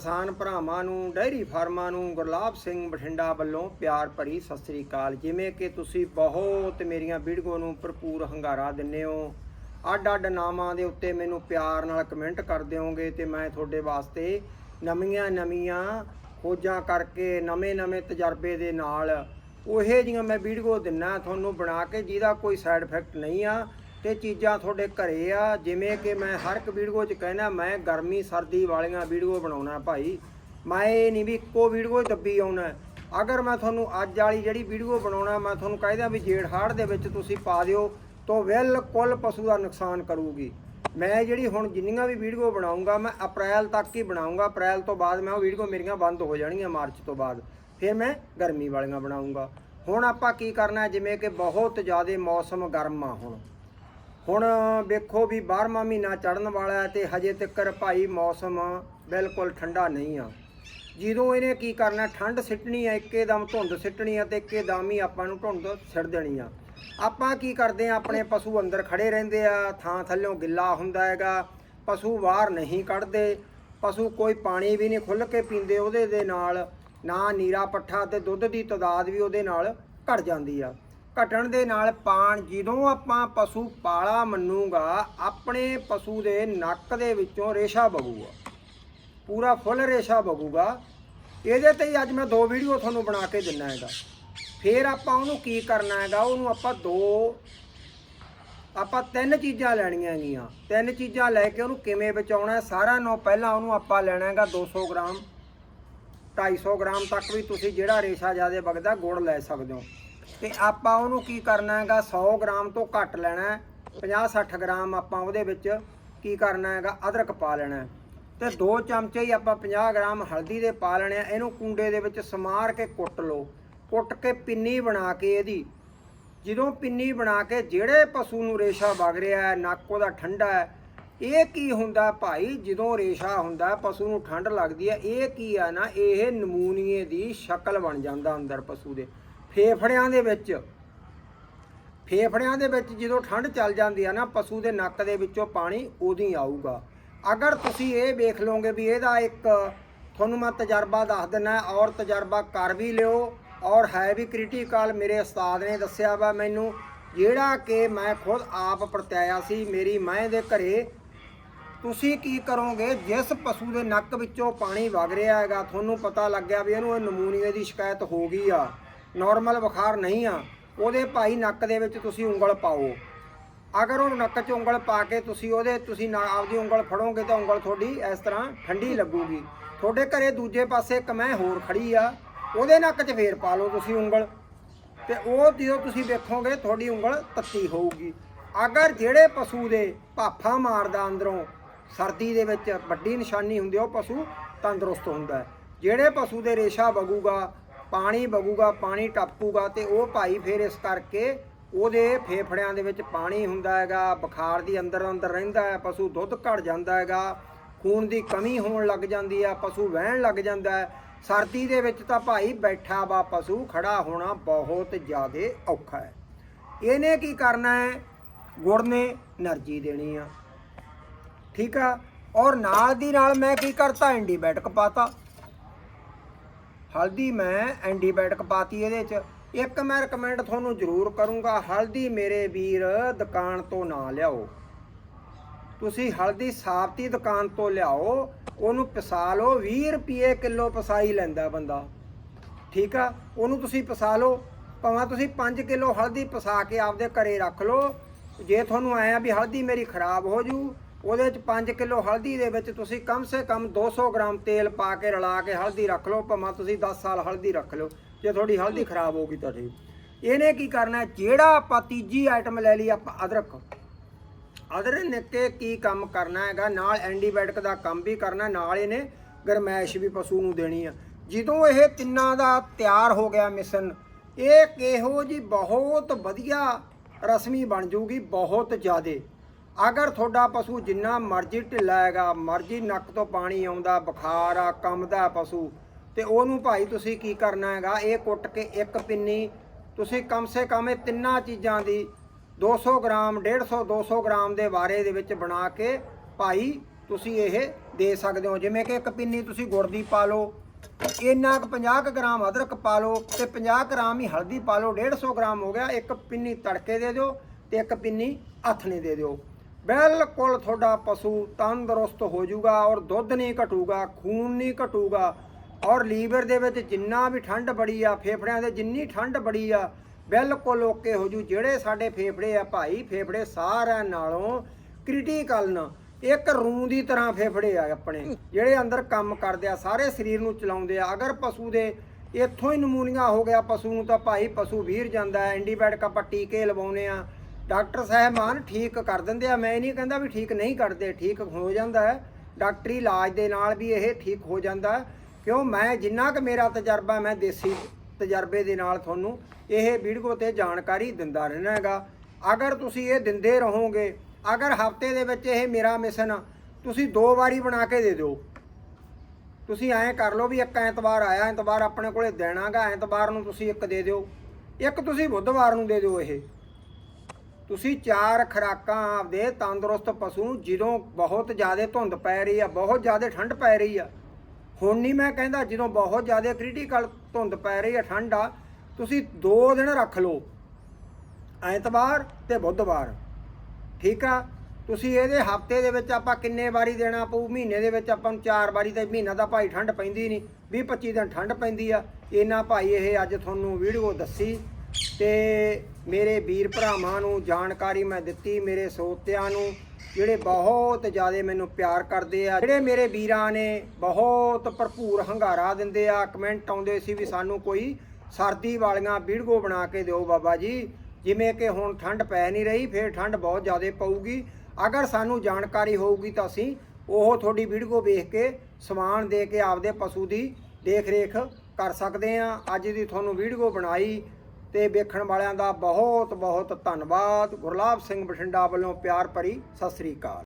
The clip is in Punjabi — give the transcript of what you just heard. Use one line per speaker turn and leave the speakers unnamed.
ਕਿਸਾਨ ਭਰਾਵਾਂ ਨੂੰ ਡੈਰੀ ਫਾਰਮਾਂ ਨੂੰ, ਗੁਰਲਾਬ ਸਿੰਘ ਬਠਿੰਡਾ ਵੱਲੋਂ ਪਿਆਰ ਭਰੀ ਸਤਿ ਸ੍ਰੀ ਅਕਾਲ। ਜਿਵੇਂ ਕਿ ਤੁਸੀਂ ਬਹੁਤ ਮੇਰੀਆਂ ਵੀਡੀਓ ਨੂੰ ਭਰਪੂਰ ਹੰਗਾਰਾ ਦਿੰਦੇ ਹੋ। ਅੱਡ ਅੱਡ ਨਾਮਾਂ ਦੇ ਉੱਤੇ ਮੈਨੂੰ ਪਿਆਰ ਨਾਲ ਕਮੈਂਟ ਕਰ ਹੋਗੇ ਤੇ ਮੈਂ ਤੁਹਾਡੇ ਵਾਸਤੇ ਨਵੀਆਂ ਨਵੀਆਂ ਖੋਜਾਂ ਕਰਕੇ ਨਵੇਂ ਨਵੇਂ ਤਜਰਬੇ ਦੇ ਨਾਲ ਉਹੇ ਜਿਹੀਆਂ ਮੈਂ ਵੀਡੀਓ ਦਿੰਨਾ, ਤੁਹਾਨੂੰ ਬਣਾ ਕੇ ਜਿਹਦਾ ਕੋਈ ਸਾਈਡ ਇਫੈਕਟ ਨਹੀਂ ਆ ਤੇ ਚੀਜ਼ਾਂ ਤੁਹਾਡੇ ਘਰੇ ਆ, ਜਿਵੇਂ ਕਿ ਮੈਂ ਹਰ ਇੱਕ ਵੀਡੀਓ 'ਚ ਕਹਿਣਾ, ਮੈਂ ਗਰਮੀ, ਸਰਦੀ ਵਾਲੀਆਂ ਵੀਡੀਓ ਬਣਾਉਣਾ ਭਾਈ। ਮੈਂ ਇਹ ਨਹੀਂ ਵੀ ਇੱਕੋ ਵੀਡੀਓ ਦੱਬੀ ਆਉਣਾ। ਅਗਰ ਮੈਂ ਤੁਹਾਨੂੰ ਅੱਜ ਵਾਲੀ ਜਿਹੜੀ ਵੀਡੀਓ ਬਣਾਉਣਾ, ਮੈਂ ਤੁਹਾਨੂੰ ਕਹਿਦਾ ਵੀ ਜੇੜ ਹਾੜ ਦੇ ਵਿੱਚ ਤੁਸੀਂ ਪਾ ਦਿਓ, ਤਾਂ ਬਿਲਕੁਲ ਪਸ਼ੂ ਦਾ ਨੁਕਸਾਨ ਕਰੂਗੀ। ਮੈਂ ਜਿਹੜੀ ਹੁਣ ਜਿੰਨੀਆਂ ਵੀ ਵੀਡੀਓ ਬਣਾਉਂਗਾ, ਮੈਂ ਅਪ੍ਰੈਲ ਤੱਕ ਹੀ ਬਣਾਉਂਗਾ। ਅਪ੍ਰੈਲ ਤੋਂ ਬਾਅਦ ਮੈਂ ਉਹ ਵੀਡੀਓ ਮੇਰੀਆਂ ਬੰਦ ਹੋ ਜਾਣਗੀਆਂ, ਮਾਰਚ ਤੋਂ ਬਾਅਦ। ਫਿਰ ਮੈਂ ਗਰਮੀ ਵਾਲੀਆਂ ਬਣਾਉਂਗਾ। ਹੁਣ ਆਪਾਂ ਕੀ ਕਰਨਾ, ਜਿਵੇਂ ਕਿ ਬਹੁਤ ਜ਼ਿਆਦਾ ਮੌਸਮ ਗਰਮ ਆ ਹੁਣ। ਹੁਣ ਵੇਖੋ ਵੀ 12ਵਾਂ ਮਹੀਨਾ ਚੜਨ ਵਾਲਾ ਹੈ ਤੇ ਹਜੇ ਤੱਕ ਭਾਈ ਮੌਸਮ ਬਿਲਕੁਲ ਠੰਡਾ ਨਹੀਂ ਆ। ਜਦੋਂ ਇਹਨੇ ਕੀ ਕਰਨਾ, ਠੰਡ ਸਿੱਟਣੀ ਆ, ਇੱਕੇਦਮ ਧੁੰਦ ਸਿੱਟਣੀ ਆ ਤੇ ਇੱਕੇਦਮ ਹੀ ਆਪਾਂ ਨੂੰ ਧੁੰਦ ਸਿੱਟ ਦੇਣੀ ਆ। ਆਪਾਂ ਕੀ ਕਰਦੇ ਆ, ਆਪਣੇ ਪਸ਼ੂ ਅੰਦਰ ਖੜੇ ਰਹਿੰਦੇ ਆ, ਥਾਂ ਥੱਲਿਓਂ ਗਿੱਲਾ ਹੁੰਦਾ ਹੈਗਾ, ਪਸ਼ੂ ਬਾਹਰ ਨਹੀਂ ਕੱਢਦੇ, ਪਸ਼ੂ ਕੋਈ ਪਾਣੀ ਵੀ ਨਹੀਂ ਖੁੱਲ ਕੇ ਪੀਂਦੇ ਉਹਦੇ ਦੇ ਨਾਲ, ਨਾ ਨੀਰਾ ਪੱਠਾ ਤੇ ਦੁੱਧ ਦੀ ਤਦਾਦ ਵੀ ਉਹਦੇ ਨਾਲ ਘਟ ਜਾਂਦੀ ਆ। ਘਟਣ ਦੇ ਨਾਲ ਪਾਣ ਜਦੋਂ ਆਪਾਂ ਪਸ਼ੂ ਪਾਲਾ ਮੰਨੂਗਾ, ਆਪਣੇ ਪਸ਼ੂ ਦੇ ਨੱਕ ਦੇ ਵਿੱਚੋਂ ਰੇਸ਼ਾ ਬਗੂਗਾ। ਪੂਰਾ ਫੁੱਲ ਰੇਸ਼ਾ ਬਗੂਗਾ। ਇਹਦੇ ਤੇ ਹੀ ਅੱਜ ਮੈਂ ਦੋ ਵੀਡੀਓ ਤੁਹਾਨੂੰ ਬਣਾ ਕੇ ਦਿੰਨਾ ਹੈਗਾ। ਫਿਰ ਆਪਾਂ ਉਹਨੂੰ ਕੀ ਕਰਨਾ ਹੈਗਾ, ਉਹਨੂੰ ਆਪਾਂ ਦੋ, ਆਪਾਂ ਤਿੰਨ ਚੀਜ਼ਾਂ ਲੈਣੀਆਂ ਹੈਗੀਆਂ। ਤਿੰਨ ਚੀਜ਼ਾਂ ਲੈ ਕੇ ਉਹਨੂੰ ਕਿਵੇਂ ਬਚਾਉਣਾ ਹੈ ਸਾਰਿਆਂ ਨੂੰ ਪਹਿਲਾਂ ਉਹਨੂੰ ਆਪਾਂ ਲੈਣਾ ਹੈਗਾ 200 ਗ੍ਰਾਮ 250 ਗ੍ਰਾਮ ਤੱਕ ਵੀ ਤੁਸੀਂ ਜਿਹੜਾ ਰੇਸ਼ਾ ਜ਼ਿਆਦਾ ਵਗਦਾ, ਗੁੜ ਲੈ ਸਕਦੇ ਹੋ। ਤੇ ਆਪਾਂ ਉਹਨੂੰ ਕੀ ਕਰਨਾ ਹੈਗਾ? 100 ਗ੍ਰਾਮ ਤੋਂ ਘੱਟ ਲੈਣਾ ਹੈ। 50-60 ਗ੍ਰਾਮ ਆਪਾਂ ਉਹਦੇ ਵਿੱਚ ਕੀ ਕਰਨਾ ਹੈਗਾ? ਅਦਰਕ ਪਾ ਲੈਣਾ ਹੈ। ਤੇ ਦੋ ਚਮਚੇ ਹੀ ਆਪਾਂ 50 ਗ੍ਰਾਮ ਹਲਦੀ ਦੇ ਪਾ ਲੈਣੇ ਆ। ਇਹਨੂੰ ਕੁੰਡੇ ਦੇ ਵਿੱਚ ਸਮਾਰ ਕੇ ਕੁੱਟ ਲਓ। ਕੁੱਟ ਕੇ ਪਿੰਨੀ ਬਣਾ ਕੇ ਇਹਦੀ। ਜਦੋਂ ਪਿੰਨੀ ਬਣਾ ਕੇ ਜਿਹੜੇ ਪਸ਼ੂ ਨੂੰ ਰੇਸ਼ਾ ਵਗ ਰਿਹਾ ਹੈ, ਨੱਕ ਉਹਦਾ ਠੰਡਾ ਹੈ, ਇਹ ਕੀ ਹੁੰਦਾ ਭਾਈ? ਜਦੋਂ ਰੇਸ਼ਾ ਹੁੰਦਾ, ਪਸ਼ੂ ਨੂੰ ਠੰਡ ਲੱਗਦੀ ਹੈ, ਇਹ ਕੀ ਆ ਨਾ, ਇਹ ਨਮੂਨੀਏ ਦੀ ਸ਼ਕਲ ਬਣ ਜਾਂਦਾ ਅੰਦਰ ਪਸ਼ੂ ਦੇ। ਫੇਫੜਿਆਂ ਦੇ ਵਿੱਚ। ਫੇਫੜਿਆਂ ਦੇ ਵਿੱਚ ਜਦੋਂ ਠੰਡ ਚੱਲ ਜਾਂਦੀ ਆ ਨਾ, ਪਸ਼ੂ ਦੇ ਨੱਕ ਦੇ ਵਿੱਚੋਂ ਪਾਣੀ ਉਦੋਂ ਹੀ ਆਊਗਾ। ਅਗਰ ਤੁਸੀਂ ਇਹ ਵੇਖ ਲਓਗੇ ਵੀ ਇਹਦਾ ਇੱਕ, ਤੁਹਾਨੂੰ ਮੈਂ ਤਜਰਬਾ ਦੱਸ ਦਿੰਨਾ, ਔਰ ਤਜਰਬਾ ਕਰ ਵੀ ਲਿਓ, ਔਰ ਹੈ ਵੀ ਕ੍ਰਿਟੀਕਲ ਮੇਰੇ ਉਸਤਾਦ ਨੇ ਦੱਸਿਆ ਵਾ ਮੈਨੂੰ, ਜਿਹੜਾ ਕਿ ਮੈਂ ਖੁਦ ਆਪ ਪ੍ਰਤਿਆਇਆ ਸੀ ਮੇਰੀ ਮਾਂ ਦੇ ਘਰੇ, ਤੁਸੀਂ ਕੀ ਕਰੋਗੇ? ਜਿਸ ਪਸ਼ੂ ਦੇ ਨੱਕ ਵਿੱਚੋਂ ਪਾਣੀ ਵਗ ਰਿਹਾ ਹੈਗਾ, ਤੁਹਾਨੂੰ ਪਤਾ ਲੱਗਿਆ ਵੀ ਇਹਨੂੰ ਇਹ ਨਮੂਨੀਏ ਦੀ ਸ਼ਿਕਾਇਤ ਹੋ ਗਈ ਆ। ਨਾਰਮਲ ਬੁਖਾਰ ਨਹੀਂ ਆ, ਉਹਦੇ ਭਾਈ ਨੱਕ ਦੇ ਵਿੱਚ ਤੁਸੀਂ ਉਂਗਲ ਪਾਓ। ਅਗਰ ਉਹ ਨੱਕ 'ਚ ਉਂਗਲ ਪਾ ਕੇ ਤੁਸੀਂ ਉਹਦੇ, ਤੁਸੀਂ ਨਾ ਆਪਦੀ ਉਂਗਲ ਫੜੋਗੇ ਤਾਂ ਉਂਗਲ ਤੁਹਾਡੀ ਇਸ ਤਰ੍ਹਾਂ ਠੰਡੀ ਲੱਗੂਗੀ। ਤੁਹਾਡੇ ਘਰੇ ਦੂਜੇ ਪਾਸੇ ਇੱਕ ਮੈਂ ਹੋਰ ਖੜੀ ਆ, ਉਹਦੇ ਨੱਕ 'ਚ ਫੇਰ ਪਾ ਲਓ ਤੁਸੀਂ ਉਂਗਲ। ਤੇ ਉਹ ਜਦੋਂ ਤੁਸੀਂ ਵੇਖੋਗੇ, ਤੁਹਾਡੀ ਉਂਗਲ ਤੱਤੀ ਹੋਊਗੀ। ਅਗਰ ਜਿਹੜੇ ਪਸ਼ੂ ਦੇ ਭਾਫਾ ਮਾਰਦਾ ਅੰਦਰੋਂ, ਸਰਦੀ ਦੇ ਵਿੱਚ ਵੱਡੀ ਨਿਸ਼ਾਨੀ ਹੁੰਦੀ ਉਹ ਪਸ਼ੂ ਤੰਦਰੁਸਤ ਹੁੰਦਾ ਜਿਹੜੇ ਪਸ਼ੂ ਦੇ ਰੇਸ਼ਾ ਵਗੂਗਾ ਪਾਣੀ ਬਗੂਗਾ, ਪਾਣੀ ਟਪਕੂਗਾ ਤੇ ਉਹ ਭਾਈ ਫਿਰ ਇਸ ਕਰਕੇ ਉਹਦੇ ਫੇਫੜਿਆਂ ਦੇ ਵਿੱਚ ਪਾਣੀ ਹੁੰਦਾ ਹੈਗਾ, ਬੁਖਾਰ ਦੀ ਅੰਦਰ ਅੰਦਰ ਰਹਿੰਦਾ ਹੈ, ਪਸ਼ੂ ਦੁੱਧ ਘਟ ਜਾਂਦਾ ਹੈਗਾ, ਖੂਨ ਦੀ ਕਮੀ ਹੋਣ ਲੱਗ ਜਾਂਦੀ ਆ ਪਸ਼ੂ ਵਹਿਣ ਲੱਗ ਜਾਂਦਾ ਹੈ। ਸਰਦੀ ਦੇ ਵਿੱਚ ਤਾਂ ਭਾਈ ਬੈਠਾ ਵਾ ਪਸ਼ੂ, ਖੜਾ ਹੋਣਾ ਬਹੁਤ ਜ਼ਿਆਦਾ ਔਖਾ ਹੈ। ਇਹਨੇ ਕੀ ਕਰਨਾ ਹੈ? ਗੁੜ ਨੇ એનર્ਜੀ ਦੇਣੀ ਆ। ਠੀਕ ਆ? ਔਰ ਨਾਲ ਦੀ ਨਾਲ ਮੈਂ ਕੀ ਕਰਤਾ? ਐਂਟੀਬਾਇਓਟਿਕ ਪਾਤਾ। ਹਲਦੀ ਮੈਂ ਐਂਟੀਬਾਇਓਟਿਕ ਪਾਤੀ ਇਹਦੇ ਚ। ਇੱਕ ਮੈਂ ਰეკਮੈਂਡ ਤੁਹਾਨੂੰ ਜ਼ਰੂਰ ਕਰੂੰਗਾ, ਹਲਦੀ ਮੇਰੇ ਵੀਰ ਦੁਕਾਨ ਤੋਂ ਨਾ ਲਿਆਓ। ਤੁਸੀਂ ਹਲਦੀ ਸਾਫਤੀ ਦੁਕਾਨ ਤੋਂ ਲਿਆਓ, ਉਹਨੂੰ ਪਿਸਾ ਲਓ 20 ਰੁਪਏ ਕਿਲੋ ਪਸਾਈ ਲੈਂਦਾ ਬੰਦਾ। ਠੀਕ ਆ? ਉਹਨੂੰ ਤੁਸੀਂ ਪਸਾ ਲਓ, ਭਾਵੇਂ ਤੁਸੀਂ 5 ਕਿਲੋ ਹਲਦੀ ਪਸਾ ਕੇ ਆਪਦੇ ਘਰੇ ਰੱਖ ਲਓ। ਜੇ ਤੁਹਾਨੂੰ ਆਇਆ ਵੀ ਹਲਦੀ ਮੇਰੀ ਖਰਾਬ ਹੋ ਜੂ ਉਹਦੇ ਚ 5 ਕਿਲੋ ਹਲਦੀ ਦੇ ਵਿੱਚ ਤੁਸੀਂ ਕਮ ਸੇ ਕਮ 200 ਗ੍ਰਾਮ ਤੇਲ ਪਾ ਕੇ ਰਲਾ ਕੇ ਹਲਦੀ ਰੱਖ ਲਓ, ਭਾਵੇਂ ਤੁਸੀਂ 10 ਸਾਲ ਹਲਦੀ ਰੱਖ ਲਓ। ਜੇ ਤੁਹਾਡੀ ਹਲਦੀ ਖਰਾਬ ਹੋ ਗਈ ਤਾਂ ਠੀਕ। ਇਹਨੇ ਕੀ ਕਰਨਾ ਜਿਹੜਾ ਆਪਾਂ ਤੀਜੀ ਆਈਟਮ ਲੈ ਲਈ ਆਪਾਂ ਅਦਰਕ। ਅਦਰਕ ਨੇ ਕੇ ਕੀ ਕੰਮ ਕਰਨਾ ਹੈਗਾ? ਨਾਲ ਐਂਟੀਬਾਇਓਟਿਕ ਦਾ ਕੰਮ ਵੀ ਕਰਨਾ, ਨਾਲ ਇਹਨੇ ਗਰਮੈਸ਼ ਵੀ ਪਸ਼ੂ ਨੂੰ ਦੇਣੀ ਆ। ਜਦੋਂ ਇਹ ਤਿੰਨਾਂ ਦਾ ਤਿਆਰ ਹੋ ਗਿਆ ਮਿਸ਼ਨ, ਇਹ ਕਿਹੋ ਜੀ ਬਹੁਤ ਵਧੀਆ ਰਸਮੀ ਬਣ ਜੂਗੀ, ਬਹੁਤ ਜ਼ਿਆਦੇ। ਅਗਰ ਤੁਹਾਡਾ ਪਸ਼ੂ ਜਿੰਨਾ ਮਰਜ਼ੀ ਢਿੱਲਾ ਹੈਗਾ, ਮਰਜ਼ੀ ਨੱਕ ਤੋਂ ਪਾਣੀ ਆਉਂਦਾ, ਬੁਖਾਰ ਆ ਕੰਮਦਾ ਪਸ਼ੂ, ਤੇ ਉਹਨੂੰ ਭਾਈ ਤੁਸੀਂ ਕੀ ਕਰਨਾ ਹੈਗਾ? ਇਹ ਕੁੱਟ ਕੇ ਇੱਕ ਪਿੰਨੀ, ਤੁਸੀਂ ਕਮ ਸੇ ਕਮ ਇਹ ਤਿੰਨਾਂ ਚੀਜ਼ਾਂ ਦੀ 200 ਗ੍ਰਾਮ 150 200 ਗ੍ਰਾਮ ਦੇ ਵਾਰੇ ਦੇ ਵਿੱਚ ਬਣਾ ਕੇ ਭਾਈ ਤੁਸੀਂ ਇਹ ਦੇ ਸਕਦੇ ਹੋ। ਜਿਵੇਂ ਕਿ ਇੱਕ ਪਿੰਨੀ ਤੁਸੀਂ ਗੁੜ ਦੀ ਪਾ ਲਓ, ਇੰਨਾ ਕੁ 50 ਕੁ ਗ੍ਰਾਮ ਅਦਰਕ ਪਾ ਲਓ ਤੇ 50 ਗ੍ਰਾਮ ਹੀ ਹਲਦੀ ਪਾ ਲਓ 150 ਗ੍ਰਾਮ ਹੋ ਗਿਆ। ਇੱਕ ਪਿੰਨੀ ਤੜਕੇ ਦੇ ਦਿਓ ਤੇ ਇੱਕ ਪਿੰਨੀ ਹੱਥਨੇ ਦੇ ਦਿਓ। ਬਿਲਕੁਲ ਤੁਹਾਡਾ ਪਸ਼ੂ ਤੰਦਰੁਸਤ ਹੋ ਜਾਊਗਾ ਔਰ ਦੁੱਧ ਨਹੀਂ ਘਟੂਗਾ, ਖੂਨ ਨਹੀਂ ਘਟੂਗਾ ਔਰ ਲੀਵਰ ਦੇ ਵਿੱਚ ਜਿੰਨਾ ਵੀ ਠੰਡ ਬੜੀ ਆ, ਫੇਫੜਿਆਂ ਦੇ ਜਿੰਨੀ ਠੰਡ ਬੜੀ ਆ, ਬਿਲਕੁਲ ਓਕੇ ਹੋ ਜੂ ਜਿਹੜੇ ਸਾਡੇ ਫੇਫੜੇ ਆ ਭਾਈ, ਫੇਫੜੇ ਸਾਰਿਆਂ ਨਾਲੋਂ ਕ੍ਰਿਟੀਕਲ ਨਾ। ਇੱਕ ਰੂੰ ਦੀ ਤਰ੍ਹਾਂ ਫੇਫੜੇ ਆ ਆਪਣੇ। ਜਿਹੜੇ ਅੰਦਰ ਕੰਮ ਕਰਦੇ ਆ, ਸਾਰੇ ਸਰੀਰ ਨੂੰ ਚਲਾਉਂਦੇ ਆ। ਅਗਰ ਪਸ਼ੂ ਦੇ ਇੱਥੋਂ ਹੀ ਨਮੂਨੀਆ ਹੋ ਗਿਆ ਪਸ਼ੂ ਨੂੰ, ਤਾਂ ਭਾਈ ਪਸ਼ੂ ਵੀਰ ਜਾਂਦਾ ਐਂਟੀਬਾਇਓਟਿਕ ਆਪਾਂ ਟੀਕੇ ਲਵਾਉਨੇ ਆ। ਡਾਕਟਰ ਸਾਹਿਬਾਨ ਠੀਕ ਕਰ ਦਿੰਦੇ ਆ। ਮੈਂ ਇਹ ਨਹੀਂ ਕਹਿੰਦਾ ਵੀ ਠੀਕ ਨਹੀਂ ਕਰਦੇ, ਠੀਕ ਹੋ ਜਾਂਦਾ ਹੈ। ਡਾਕਟਰੀ ਇਲਾਜ ਦੇ ਨਾਲ ਵੀ ਇਹ ਠੀਕ ਹੋ ਜਾਂਦਾ ਹੈ। ਕਿਉਂ? ਮੈਂ ਜਿੰਨਾ ਕੁ ਮੇਰਾ ਤਜਰਬਾ ਮੈਂ ਦੇਸੀ ਤਜਰਬੇ ਦੇ ਨਾਲ ਤੁਹਾਨੂੰ ਇਹ ਵੀਡੀਓ ਤੇ ਜਾਣਕਾਰੀ ਦਿੰਦਾ ਰਹਿਣਾ ਹੈਗਾ। ਅਗਰ ਤੁਸੀਂ ਇਹ ਦਿੰਦੇ ਰਹੋਗੇ, ਅਗਰ ਹਫ਼ਤੇ ਦੇ ਵਿੱਚ ਇਹ ਮੇਰਾ ਮਿਸ਼ਨ ਤੁਸੀਂ ਦੋ ਵਾਰੀ ਬਣਾ ਕੇ ਦੇ ਦਿਓ। ਤੁਸੀਂ ਐਂ ਕਰ ਲਓ ਵੀ ਇੱਕ ਐਤਵਾਰ ਆਇਆ, ਐਤਵਾਰ ਆਪਣੇ ਕੋਲੇ ਦੇਣਾਗਾ ਐਤਵਾਰ ਨੂੰ ਤੁਸੀਂ ਇੱਕ ਦੇ ਦਿਓ। ਇੱਕ ਤੁਸੀਂ ਬੁੱਧਵਾਰ ਨੂੰ ਦੇ ਦਿਓ ਇਹ। ਤੁਸੀਂ ਚਾਰ ਖਰਾਕਾਂ ਆਪਦੇ ਤੰਦਰੁਸਤ ਪਸ਼ੂ ਨੂੰ ਜਦੋਂ ਬਹੁਤ ਜ਼ਿਆਦਾ ਧੁੰਦ ਪੈ ਰਹੀ ਆ, ਬਹੁਤ ਜ਼ਿਆਦਾ ਠੰਡ ਪੈ ਰਹੀ ਆ, ਹੁਣ ਨਹੀਂ ਮੈਂ ਕਹਿੰਦਾ ਜਦੋਂ ਬਹੁਤ ਜ਼ਿਆਦਾ ਕ੍ਰਿਟੀਕਲ ਧੁੰਦ ਪੈ ਰਹੀ ਆ, ਠੰਡ ਆ, ਤੁਸੀਂ 2 ਦਿਨ ਰੱਖ ਲਓ, ਐਤਵਾਰ ਤੇ ਬੁੱਧਵਾਰ, ਠੀਕ ਆ? ਤੁਸੀਂ ਇਹਦੇ ਹਫ਼ਤੇ ਦੇ ਵਿੱਚ ਆਪਾਂ ਕਿੰਨੇ ਵਾਰੀ ਦੇਣਾ ਪਊ? ਮਹੀਨੇ ਦੇ ਵਿੱਚ ਆਪਾਂ ਨੂੰ ਚਾਰ ਵਾਰੀ ਤਾਂ ਮਹੀਨਾ ਦਾ ਭਾਈ ਠੰਡ ਪੈਂਦੀ ਨਹੀਂ 20 25 ਦਿਨ ਠੰਡ ਪੈਂਦੀ ਆ। ਇਹਨਾਂ ਭਾਈ ਇਹ ਅੱਜ ਤੁਹਾਨੂੰ ਵੀਡੀਓ ਦੱਸੀ। ਤੇ ਮੇਰੇ ਵੀਰ ਭਰਾਵਾਂ ਨੂੰ ਜਾਣਕਾਰੀ ਮੈਂ ਦਿੱਤੀ, ਮੇਰੇ ਸੋਤਿਆਂ ਨੂੰ, ਜਿਹੜੇ ਬਹੁਤ ਜ਼ਿਆਦਾ ਮੈਨੂੰ ਪਿਆਰ ਕਰਦੇ ਆ, ਜਿਹੜੇ ਮੇਰੇ ਵੀਰਾਂ ਨੇ ਬਹੁਤ ਭਰਪੂਰ ਹੰਗਾਰਾ ਦਿੰਦੇ ਆ ਕਮੈਂਟ ਆਉਂਦੇ ਸੀ ਵੀ ਸਾਨੂੰ ਕੋਈ ਸਰਦੀ ਵਾਲੀਆਂ ਵੀਡੀਓ ਬਣਾ ਕੇ ਦਿਓ ਬਾਬਾ ਜੀ, ਜਿਵੇਂ ਕਿ ਹੁਣ ਠੰਡ ਪੈ ਨਹੀਂ ਰਹੀ, ਫਿਰ ਠੰਡ ਬਹੁਤ ਜ਼ਿਆਦਾ ਪਊਗੀ, ਅਗਰ ਸਾਨੂੰ ਜਾਣਕਾਰੀ ਹੋਊਗੀ ਤਾਂ ਅਸੀਂ ਉਹ ਤੁਹਾਡੀ ਵੀਡੀਓ ਵੇਖ ਕੇ ਸਮਾਨ ਦੇ ਕੇ ਆਪਦੇ ਪਸ਼ੂ ਦੀ ਦੇਖ ਰੇਖ ਕਰ ਸਕਦੇ ਆ, ਅੱਜ ਦੀ ਤੁਹਾਨੂੰ ਵੀਡੀਓ ਬਣਾਈ ਤੇ ਵੇਖਣ ਵਾਲਿਆਂ ਦਾ ਬਹੁਤ ਬਹੁਤ ਧੰਨਵਾਦ। ਗੁਰਲਾਬ ਸਿੰਘ ਬਠਿੰਡਾ ਵੱਲੋਂ ਪਿਆਰ ਭਰੀ ਸਤਿ ਸ੍ਰੀ ਅਕਾਲ।